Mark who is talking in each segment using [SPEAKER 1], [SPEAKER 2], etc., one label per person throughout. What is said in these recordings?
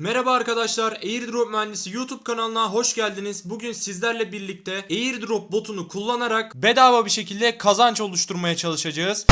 [SPEAKER 1] Merhaba arkadaşlar, Airdrop Mühendisi YouTube kanalına hoş geldiniz. Bugün sizlerle birlikte Airdrop botunu kullanarak bedava bir şekilde kazanç oluşturmaya çalışacağız.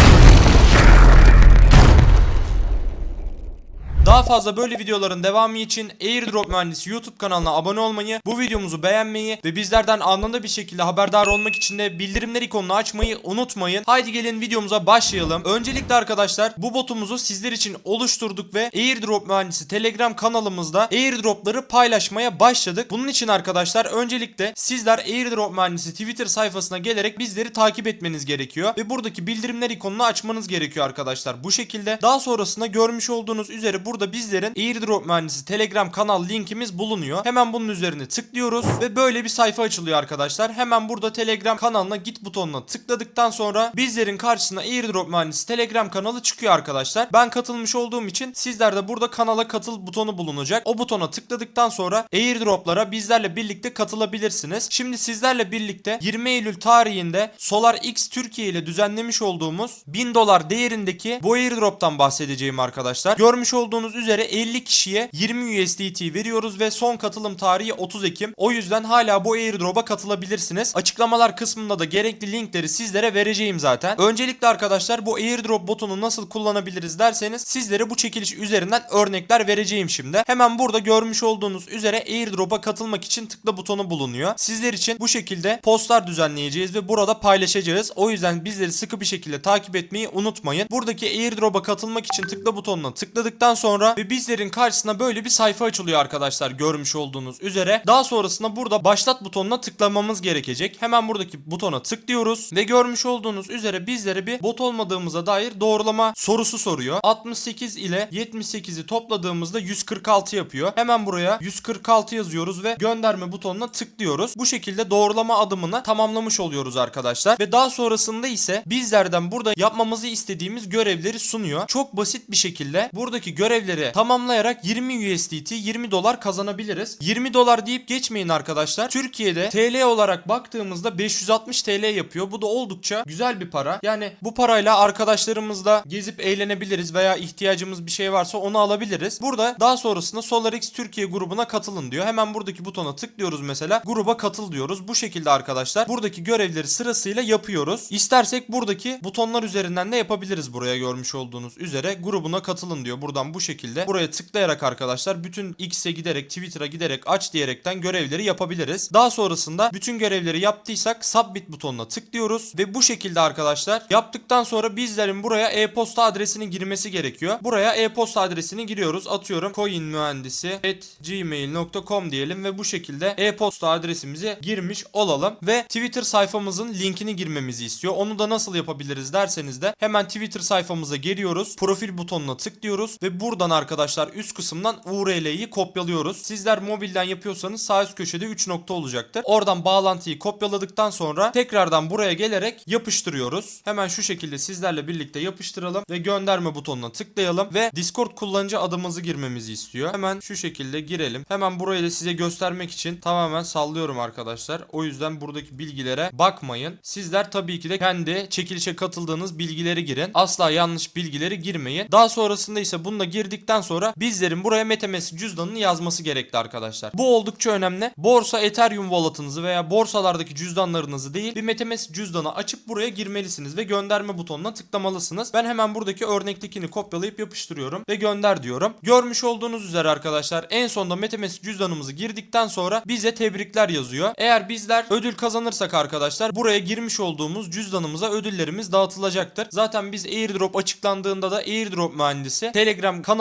[SPEAKER 1] Daha fazla böyle videoların devamı için Airdrop Mühendisi YouTube kanalına abone olmayı, bu videomuzu beğenmeyi ve bizlerden anında bir şekilde haberdar olmak için de bildirimler ikonunu açmayı unutmayın. Haydi gelin videomuza başlayalım. Öncelikle arkadaşlar bu botumuzu sizler için oluşturduk ve Airdrop Mühendisi Telegram kanalımızda airdropları paylaşmaya başladık. Bunun için arkadaşlar öncelikle sizler Airdrop Mühendisi Twitter sayfasına gelerek bizleri takip etmeniz gerekiyor ve buradaki bildirimler ikonunu açmanız gerekiyor arkadaşlar. Bu şekilde daha sonrasında görmüş olduğunuz üzere burada bizlerin Airdrop Mühendisi Telegram kanal linkimiz bulunuyor. Hemen bunun üzerine tıklıyoruz ve böyle bir sayfa açılıyor arkadaşlar. Hemen burada Telegram kanalına git butonuna tıkladıktan sonra bizlerin karşısına Airdrop Mühendisi Telegram kanalı çıkıyor arkadaşlar. Ben katılmış olduğum için sizler de burada kanala katıl butonu bulunacak. O butona tıkladıktan sonra Airdrop'lara bizlerle birlikte katılabilirsiniz. Şimdi sizlerle birlikte 20 Eylül tarihinde Solar X Türkiye ile düzenlemiş olduğumuz 1000 dolar değerindeki bu airdrop'tan bahsedeceğim arkadaşlar. Görmüş olduğunuz üzere 50 kişiye 20 USDT veriyoruz ve son katılım tarihi 30 Ekim. O yüzden hala bu airdrop'a katılabilirsiniz. Açıklamalar kısmında da gerekli linkleri sizlere vereceğim zaten. Öncelikle arkadaşlar bu airdrop botunu nasıl kullanabiliriz derseniz sizlere bu çekiliş üzerinden örnekler vereceğim şimdi. Hemen burada görmüş olduğunuz üzere airdrop'a katılmak için tıkla butonu bulunuyor. Sizler için bu şekilde postlar düzenleyeceğiz ve burada paylaşacağız. O yüzden bizleri sıkı bir şekilde takip etmeyi unutmayın. Buradaki airdrop'a katılmak için tıkla butonuna tıkladıktan sonra ve bizlerin karşısına böyle bir sayfa açılıyor arkadaşlar görmüş olduğunuz üzere. Daha sonrasında burada başlat butonuna tıklamamız gerekecek. Hemen buradaki butona tıklıyoruz ve görmüş olduğunuz üzere bizlere bir bot olmadığımıza dair doğrulama sorusu soruyor. 68 ile 78'i topladığımızda 146 yapıyor. Hemen buraya 146 yazıyoruz ve gönderme butonuna tıklıyoruz. Bu şekilde doğrulama adımını tamamlamış oluyoruz arkadaşlar. Ve daha sonrasında ise bizlerden burada yapmamızı istediğimiz görevleri sunuyor. Çok basit bir şekilde buradaki görevleri tamamlayarak 20 USDT 20 dolar kazanabiliriz. 20 dolar deyip geçmeyin arkadaşlar. Türkiye'de TL olarak baktığımızda 560 TL yapıyor. Bu da oldukça güzel bir para. Yani bu parayla arkadaşlarımızla gezip eğlenebiliriz veya ihtiyacımız bir şey varsa onu alabiliriz. Burada daha sonrasında SolarX Türkiye grubuna katılın diyor. Hemen buradaki butona tıklıyoruz mesela. Gruba katıl diyoruz. Bu şekilde arkadaşlar buradaki görevleri sırasıyla yapıyoruz. İstersek buradaki butonlar üzerinden de yapabiliriz buraya görmüş olduğunuz üzere. Grubuna katılın diyor. Buradan bu şekilde buraya tıklayarak arkadaşlar bütün X'e giderek Twitter'a giderek aç diyerekten görevleri yapabiliriz. Daha sonrasında bütün görevleri yaptıysak submit butonuna tıklıyoruz ve bu şekilde arkadaşlar yaptıktan sonra bizlerin buraya e-posta adresini girmesi gerekiyor. Buraya e-posta adresini giriyoruz. Atıyorum coinmühendisi@gmail.com diyelim ve bu şekilde e-posta adresimizi girmiş olalım ve Twitter sayfamızın linkini girmemizi istiyor. Onu da nasıl yapabiliriz derseniz de hemen Twitter sayfamıza geliyoruz. Profil butonuna tıklıyoruz ve buradan arkadaşlar üst kısımdan URL'yi kopyalıyoruz. Sizler mobilden yapıyorsanız sağ üst köşede 3 nokta olacaktır. Oradan bağlantıyı kopyaladıktan sonra tekrardan buraya gelerek yapıştırıyoruz. Hemen şu şekilde sizlerle birlikte yapıştıralım ve gönderme butonuna tıklayalım ve Discord kullanıcı adımızı girmemizi istiyor. Hemen şu şekilde girelim. Hemen burayı da size göstermek için tamamen sallıyorum arkadaşlar. O yüzden buradaki bilgilere bakmayın. Sizler tabii ki de kendi çekilişe katıldığınız bilgileri girin. Asla yanlış bilgileri girmeyin. Daha sonrasında ise bunu da girdikten sonra bizlerin buraya MetaMask cüzdanını yazması gerekli arkadaşlar. Bu oldukça önemli. Borsa Ethereum wallet'ınızı veya borsalardaki cüzdanlarınızı değil bir MetaMask cüzdanı açıp buraya girmelisiniz ve gönderme butonuna tıklamalısınız. Ben hemen buradaki örnektekini kopyalayıp yapıştırıyorum ve gönder diyorum. Görmüş olduğunuz üzere arkadaşlar en sonunda MetaMask cüzdanımızı girdikten sonra bize tebrikler yazıyor. Eğer bizler ödül kazanırsak arkadaşlar buraya girmiş olduğumuz cüzdanımıza ödüllerimiz dağıtılacaktır. Zaten biz airdrop açıklandığında da airdrop mühendisi Telegram kanalımızda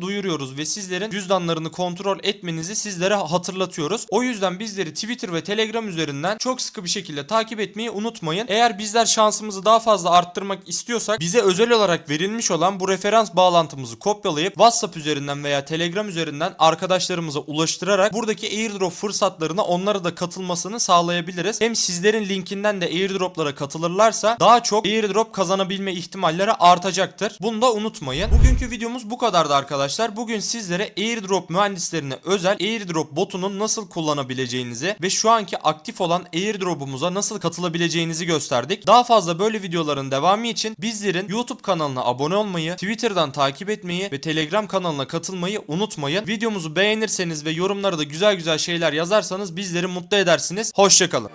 [SPEAKER 1] duyuruyoruz ve sizlerin cüzdanlarını kontrol etmenizi sizlere hatırlatıyoruz. O yüzden bizleri Twitter ve Telegram üzerinden çok sıkı bir şekilde takip etmeyi unutmayın. Eğer bizler şansımızı daha fazla arttırmak istiyorsak bize özel olarak verilmiş olan bu referans bağlantımızı kopyalayıp WhatsApp üzerinden veya Telegram üzerinden arkadaşlarımıza ulaştırarak buradaki airdrop fırsatlarına onlara da katılmasını sağlayabiliriz. Hem sizlerin linkinden de airdroplara katılırlarsa daha çok airdrop kazanabilme ihtimalleri artacaktır. Bunu da unutmayın. Bugünkü videomuz bu kadar videolarında arkadaşlar bugün sizlere airdrop mühendislerine özel airdrop botunu nasıl kullanabileceğinizi ve şu anki aktif olan airdrop'umuza nasıl katılabileceğinizi gösterdik. Daha fazla böyle videoların devamı için bizlerin YouTube kanalına abone olmayı, Twitter'dan takip etmeyi ve Telegram kanalına katılmayı unutmayın. Videomuzu beğenirseniz ve yorumlara da güzel güzel şeyler yazarsanız bizleri mutlu edersiniz. Hoşçakalın.